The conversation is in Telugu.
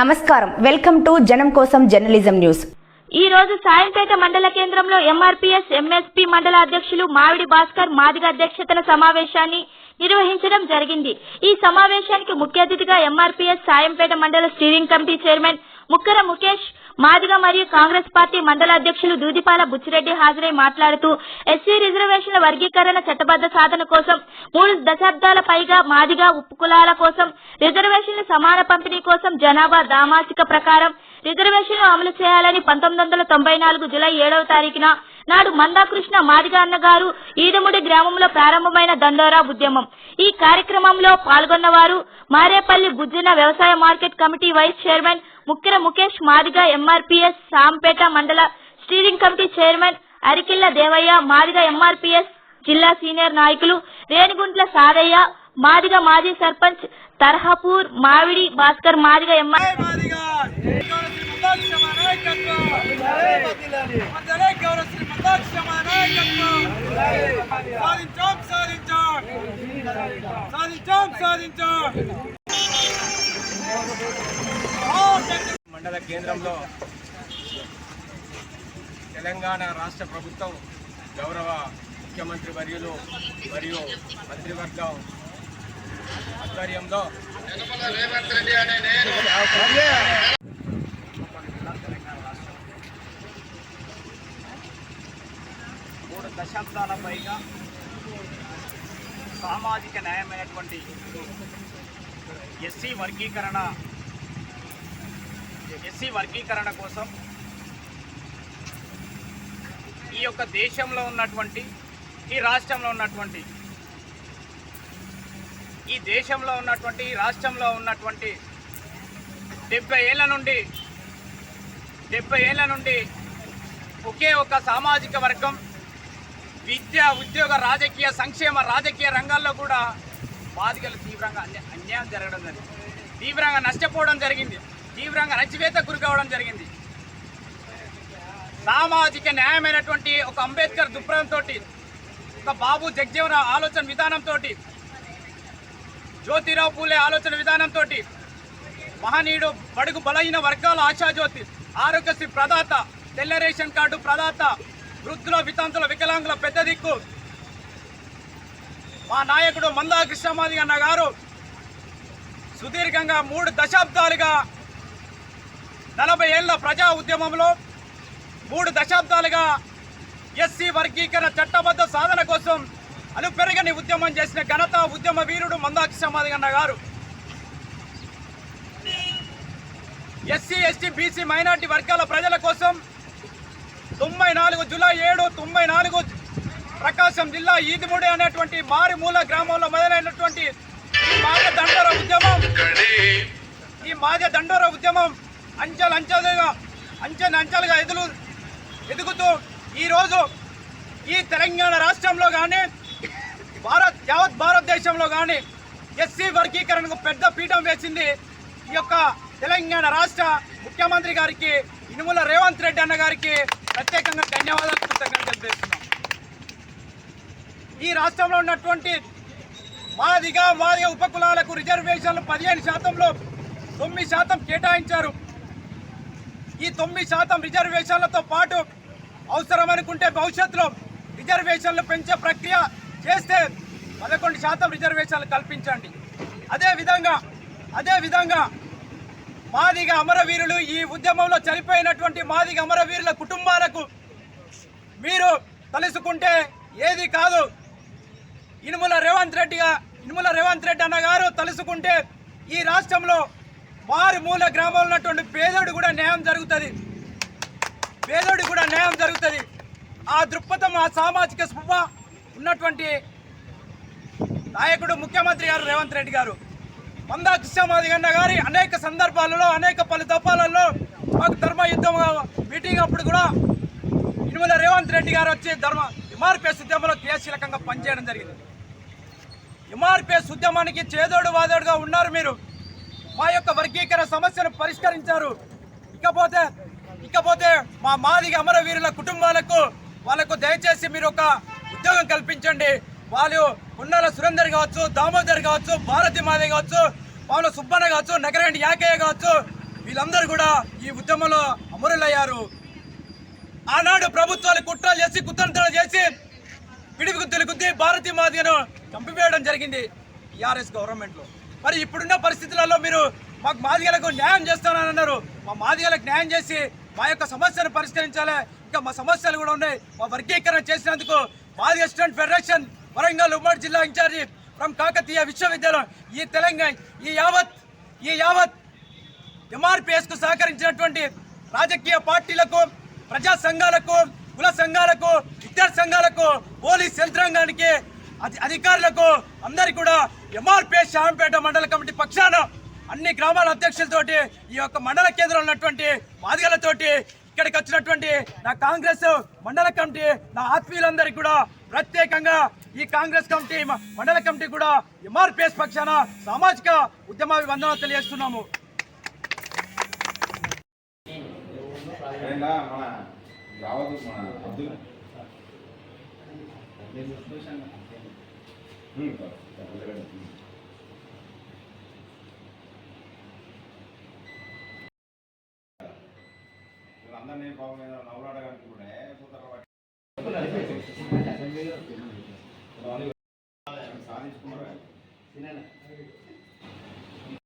నమస్కారం. వెల్కమ్ టు జనం కోసం జర్నలిజం న్యూస్. ఈ రోజు సాయంపేట మండల కేంద్రంలో ఎంఆర్పీఎస్ ఎంఎస్పీ మండల అధ్యక్షులు మావిడి భాస్కర్ మాదిగ అధ్యక్షతన సమావేశాన్ని నిర్వహించడం జరిగింది. ఈ సమావేశానికి ముఖ్య అతిథిగా ఎంఆర్పీఎస్ సాయంపేట మండల steering committee chairman Mukkara Mukesh Madiga మరియు కాంగ్రెస్ పార్టీ మండల అధ్యక్షులు దూదిపాల బుచ్చిరెడ్డి హాజరై మాట్లాడుతూ ఎస్సీ రిజర్వేషన్ల వర్గీకరణ చట్టబద్ధ సాధన కోసం మూడు దశాబ్దాల పైగా మాదిగ ఉప్పు కులాల కోసం రిజర్వేషన్ల సమాన పంపిణీ కోసం జనాభా దామాసిక ప్రకారం రిజర్వేషన్లు అమలు చేయాలని పంతొమ్మిది వందల తొంభై నాలుగు జులై ఏడవ తారీఖున నాడు మందాకృష్ణ మాదిగ అన్నగారు ఈదముడి గ్రామంలో ప్రారంభమైన దండోరా ఉద్యమం. ఈ కార్యక్రమంలో పాల్గొన్నవారు మారేపల్లి బుజ్జన వ్యవసాయ market committee vice chairman Mukkira Mukesh Madiga MRPS Sampeta మండల steering committee chairman Arikilla Devaiah Madiga MRPS జిల్లా సీనియర్ నాయకులు రేణిగుంట్ల సారయ్య మాదిగ మాజీ సర్పంచ్ తర్హపూర్ మావిడి భాస్కర్ మాదిగ ఎంఆర్ మాదిగా! సాధించాం సాధించాం! సాధించాం సాధించాం! మండల కేంద్రంలో తెలంగాణ రాష్ట్ర ప్రభుత్వం గౌరవ ముఖ్యమంత్రి వర్యులు మరియు మంత్రివర్గం ఆధ్వర్యంలో మూడు దశాబ్దాల పైగా సామాజిక న్యాయమైనటువంటి ఎస్సీ వర్గీకరణ ఎస్సీ వర్గీకరణ కోసం ఈ యొక్క దేశంలో ఉన్నటువంటి ఈ రాష్ట్రంలో ఉన్నటువంటి ఈ దేశంలో ఉన్నటువంటి ఈ రాష్ట్రంలో ఉన్నటువంటి డెబ్బై ఏళ్ళ నుండి డెబ్బై ఏళ్ళ నుండి ఒకే ఒక సామాజిక వర్గం విద్య ఉద్యోగ రాజకీయ సంక్షేమ రాజకీయ రంగాల్లో కూడా బాధికలు తీవ్రంగా అన్యాయం జరగడం జరిగింది. తీవ్రంగా నష్టపోవడం జరిగింది. తీవ్రంగా నచ్చివేత గురి కావడం జరిగింది. సామాజిక న్యాయమైనటువంటి ఒక అంబేద్కర్ దృక్పథంతో ఒక బాబు జగ్జీవన ఆలోచన విధానంతో జ్యోతిరావు పూలే ఆలోచన విధానంతో మహనీయుడు బడుగు బలహీన వర్గాల ఆశాజ్యోతి ఆరోగ్యశ్రీ ప్రదాత తెల్ల రేషన్ కార్డు ప్రదాత వృద్ధుల వితంతుల వికలాంగుల పెద్ద దిక్కు. మా నాయకుడు మందా కృష్ణమాది అన్న గారు సుదీర్ఘంగా మూడు దశాబ్దాలుగా నలభై ఏళ్ళ ప్రజా ఉద్యమంలో మూడు దశాబ్దాలుగా ఎస్సీ వర్గీకరణ చట్టబద్ధ సాధన కోసం అలుపెరగని ఉద్యమం చేసిన ఘనత ఉద్యమ వీరుడు మందాకి సమాధిగన్న గారు. ఎస్సీ ఎస్టీ బీసీ మైనార్టీ వర్గాల ప్రజల కోసం తొంభై నాలుగు జూలై ఏడు తొంభై నాలుగు ప్రకాశం జిల్లా ఈదిముడి అనేటువంటి మారిమూల గ్రామంలో మొదలైనటువంటి ఈ మాజ దండోర ఉద్యమం. ఈ మాజ దండోర ఉద్యమం అంచెలు అంచెలుగా అంచెలు అంచెలుగా ఎదులు ఎదుగుతూ ఈరోజు ఈ తెలంగాణ రాష్ట్రంలో కానీ భారత్ యావత్ భారతదేశంలో కానీ ఎస్సీ వర్గీకరణకు పెద్ద పీఠం వేసింది ఈ యొక్క తెలంగాణ రాష్ట్ర ముఖ్యమంత్రి గారికి ఇనుముల రేవంత్ రెడ్డి అన్న గారికి ప్రత్యేకంగా ధన్యవాదాలు కృతజ్ఞతలు తెలియజేస్తున్నాం. ఈ రాష్ట్రంలో ఉన్నటువంటి మాదిగా మాదిగా ఉపకులాలకు రిజర్వేషన్లు పదిహేను శాతంలో తొమ్మిది శాతం కేటాయించారు. ఈ తొమ్మిది శాతం రిజర్వేషన్లతో పాటు అవసరం అనుకుంటే భవిష్యత్తులో రిజర్వేషన్లు పెంచే ప్రక్రియ చేస్తే పదకొండు శాతం రిజర్వేషన్లు కల్పించండి. అదేవిధంగా అదేవిధంగా మాదిగ అమరవీరులు ఈ ఉద్యమంలో చనిపోయినటువంటి మాదిగ అమరవీరుల కుటుంబాలకు మీరు తలుసుకుంటే ఏది కాదు. ఇనుముల రేవంత్ రెడ్డిగా ఇనుముల రేవంత్ రెడ్డి అన్న గారు తలుసుకుంటే ఈ రాష్ట్రంలో మారుమూల గ్రామంలో ఉన్నటువంటి పేదోడు కూడా న్యాయం జరుగుతుంది. పేదోడి కూడా న్యాయం జరుగుతుంది. ఆ దృక్పథం ఆ సామాజిక స్పృహ ఉన్నటువంటి నాయకుడు ముఖ్యమంత్రి గారు రేవంత్ రెడ్డి గారు. మందా కృష్ణమాదిగన్న గారి అనేక సందర్భాలలో అనేక పలు దఫాలలో మాకు ధర్మ యుద్ధం మీటింగ్ అప్పుడు కూడా ఇనుమల రేవంత్ రెడ్డి గారు వచ్చి ధర్మ ఎంఆర్పిఎస్ ఉద్యమంలో క్రియాశీలకంగా పనిచేయడం జరిగింది. ఎంఆర్పిఎస్ ఉద్యమానికి చేదోడు వాదోడుగా ఉన్నారు మీరు. మా యొక్క వర్గీకరణ సమస్యను పరిష్కరించారు. ఇకపోతే ఇకపోతే మా మాదిగ అమరవీరుల కుటుంబాలకు వాళ్ళకు దయచేసి మీరు ఒక ఉద్యోగం కల్పించండి. వాళ్ళు ఉన్నాల సురేందర్ కావచ్చు దామోదర్ కావచ్చు భారతి మాదే కావచ్చు పవన సుబ్బన్న కావచ్చు నగరేంటి యాకయ్య కావచ్చు వీళ్ళందరూ కూడా ఈ ఉద్యమంలో అమరులయ్యారు. ఆనాడు ప్రభుత్వాలు కుట్రలు చేసి కుతంత్రాలు చేసి పిడిపి గుద్దులు గుద్ది భారతీ మాదిగను చంపివేయడం జరిగింది టీఆర్ఎస్ గవర్నమెంట్లో. మరి ఇప్పుడున్న పరిస్థితులలో మీరు మాకు మాదిగలకు న్యాయం చేస్తానని అన్నారు. మా మాదిగలకు న్యాయం చేసి మా యొక్క సమస్యను పరిష్కరించాలి. ఇంకా మా సమస్యలు కూడా ఉన్నాయి. మా వర్గీకరణ చేసినందుకు మాదిగ స్టూడెంట్ ఫెడరేషన్ వరంగల్ ఉమ్మడి జిల్లా ఇన్ఛార్జి ఫ్రమ్ కాకతీయ విశ్వవిద్యాలయం ఈ తెలంగాణ ఈ యావత్ ఈ యావత్ ఎంఆర్పిఎస్కు సహకరించినటువంటి రాజకీయ పార్టీలకు ప్రజా సంఘాలకు కుల సంఘాలకు విద్యార్థి సంఘాలకు పోలీస్ యంత్రాంగానికి అధి- అధికారులకు అందరికీ కూడా ఎంఆర్పిఎస్ శాంపేట మండల కమిటీ పక్షాన అన్ని గ్రామాల అధ్యక్షులతోటి ఈ యొక్క మండల కేంద్రంలో ఉన్నటువంటి మాదిగలతోటి ఇక్కడికి వచ్చినటువంటి నా కాంగ్రెస్ మండల కమిటీ నా ఆత్మీయులందరికీ కూడా ప్రత్యేకంగా ఈ కాంగ్రెస్ కమిటీ మండల కమిటీ కూడా ఎంఆర్పిఎస్ పక్షాన సామాజిక ఉద్యమాభివందనాలు తెలియజేస్తున్నాము. అయినా మన అందరినీ పాపం మీద నవ్వులాడగనుకుంటే సాధించుకున్నారు